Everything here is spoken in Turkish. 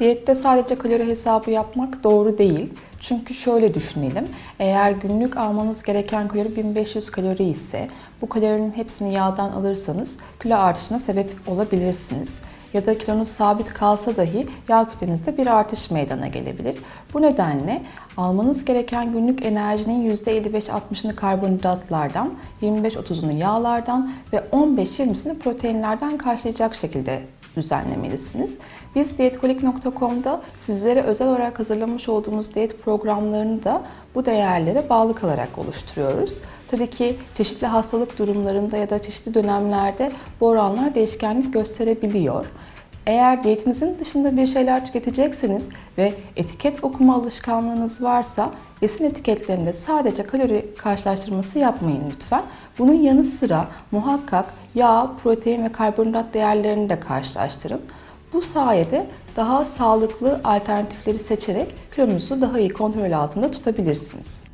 Diyette sadece kalori hesabı yapmak doğru değil. Çünkü şöyle düşünelim. Eğer günlük almanız gereken kalori 1500 kalori ise bu kalorinin hepsini yağdan alırsanız kilo artışına sebep olabilirsiniz. Ya da kilonuz sabit kalsa dahi yağ kütlenizde bir artış meydana gelebilir. Bu nedenle almanız gereken günlük enerjinin %55-60'ını karbonhidratlardan, 25-30'unu yağlardan ve 15-20'sini proteinlerden karşılayacak şekilde düzenlemelisiniz. Biz diyetkolik.com'da sizlere özel olarak hazırlamış olduğumuz diyet programlarını da bu değerlere bağlı kalarak oluşturuyoruz. Tabii ki çeşitli hastalık durumlarında ya da çeşitli dönemlerde bu oranlar değişkenlik gösterebiliyor. Eğer diyetinizin dışında bir şeyler tüketecekseniz ve etiket okuma alışkanlığınız varsa besin etiketlerinde sadece kalori karşılaştırması yapmayın lütfen. Bunun yanı sıra muhakkak yağ, protein ve karbonhidrat değerlerini de karşılaştırın. Bu sayede daha sağlıklı alternatifleri seçerek kilonuzu daha iyi kontrol altında tutabilirsiniz.